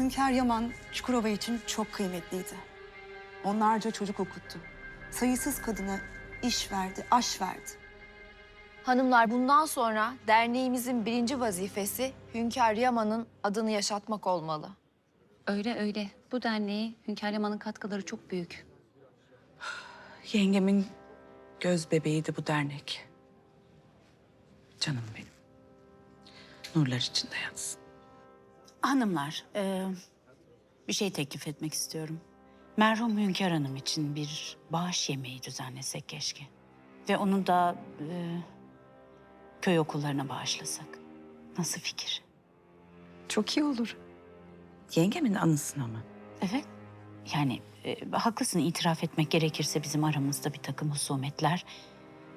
Hünkar Yaman Çukurova için çok kıymetliydi. Onlarca çocuk okuttu. Sayısız kadına iş verdi, aş verdi. Hanımlar bundan sonra derneğimizin birinci vazifesi Hünkar Yaman'ın adını yaşatmak olmalı. Öyle öyle. Bu derneğe Hünkar Yaman'ın katkıları çok büyük. Yengemin göz bebeğiydi bu dernek. Canım benim. Nurlar içinde yatsın. Hanımlar, e, bir şey teklif etmek istiyorum. Merhum Hünkar Hanım için bir bağış yemeği düzenlesek keşke. Ve onu da e, köy okullarına bağışlasak. Nasıl fikir? Çok iyi olur. Yengemin anısına mı? Evet. Yani e, haklısın itiraf etmek gerekirse bizim aramızda bir takım husumetler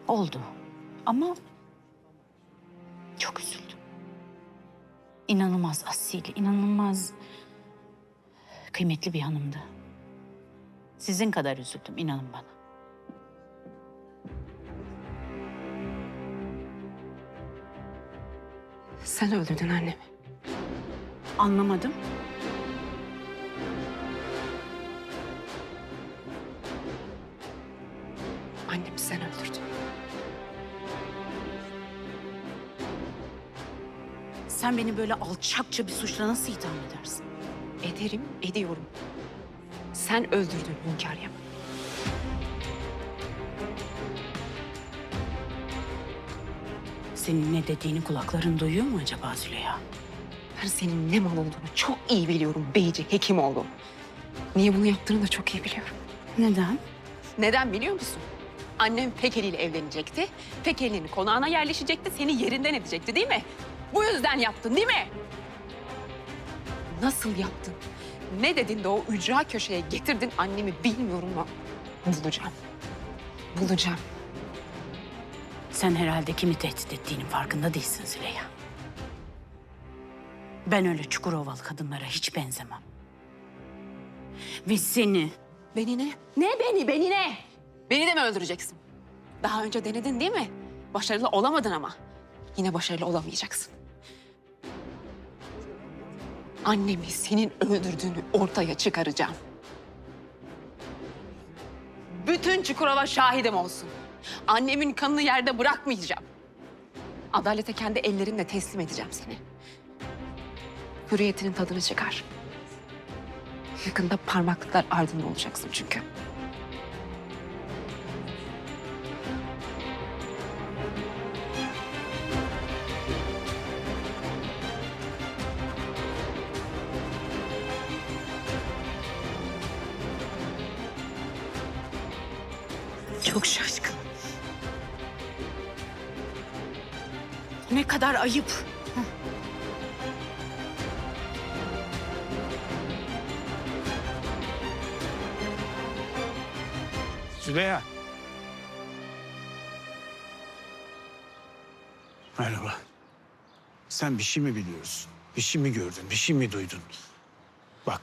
oldu. Ama çok üzüldüm. İnanılmaz asil, inanılmaz kıymetli bir hanımdı. Sizin kadar üzüldüm inanın bana. Sen öldürdün annemi. Anlamadım. Sen beni böyle alçakça bir suçla nasıl itham edersin? Ederim, ediyorum. Sen öldürdün Hünkar Yaman. Senin ne dediğini kulakların duyuyor mu acaba Züleyha? Ben senin ne mal olduğunu çok iyi biliyorum Beyci Hekimoğlu. Niye bunu yaptığını da çok iyi biliyorum. Neden? Neden biliyor musun? Annem Pekeli ile evlenecekti. Pekeli'nin konağına yerleşecekti, seni yerinden edecekti değil mi? Bu yüzden yaptın değil mi? Nasıl yaptın? Ne dedin de o ücra köşeye getirdin annemi bilmiyorum ama bulacağım. Bulacağım. Sen herhalde kimi tehdit ettiğinin farkında değilsin Züleyha. Ben öyle Çukurovalı kadınlara hiç benzemem. Ve seni Beni ne? Ne beni, beni ne? Beni de mi öldüreceksin? Daha önce denedin değil mi? Başarılı olamadın ama. Yine başarılı olamayacaksın. Annemi senin öldürdüğünü ortaya çıkaracağım. Bütün Çukurova şahidim olsun. Annemin kanını yerde bırakmayacağım. Adalete kendi ellerimle teslim edeceğim seni. Hürriyetinin tadını çıkar. Yakında parmaklıklar ardında olacaksın çünkü. Çok şaşkın. Ne kadar ayıp. Züleyha. Merhaba. Sen bir şey mi biliyorsun? Bir şey mi gördün? Bir şey mi duydun? Bak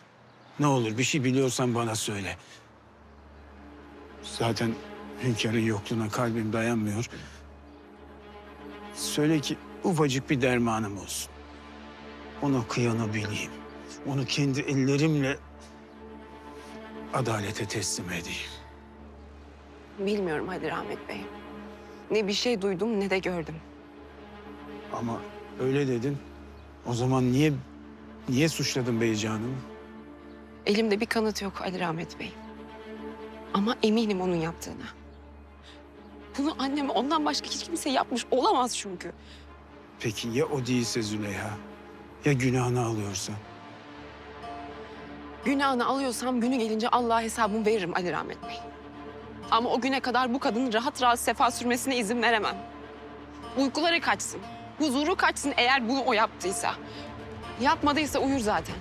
ne olur bir şey biliyorsan bana söyle. Zaten hünkârın yokluğuna kalbim dayanmıyor. Söyle ki ufacık bir dermanım olsun. Ona kıyanabileyim. Onu kendi ellerimle adalete teslim edeyim. Bilmiyorum hadi Rahmet Bey. Ne bir şey duydum ne de gördüm. Ama öyle dedin. O zaman niye niye suçladın Beycan'ı? Elimde bir kanıt yok Ali Rahmet Bey. Ama eminim onun yaptığına. Bunu anneme ondan başka hiç kimse yapmış olamaz çünkü. Peki ya o değilse Züleyha? Ya günahını alıyorsa? Günahını alıyorsam günü gelince Allah'a hesabımı veririm Ali Rahmet Bey. Ama o güne kadar bu kadının rahat rahat sefa sürmesine izin veremem. Uykuları kaçsın, huzuru kaçsın eğer bunu o yaptıysa. Yapmadıysa uyur zaten.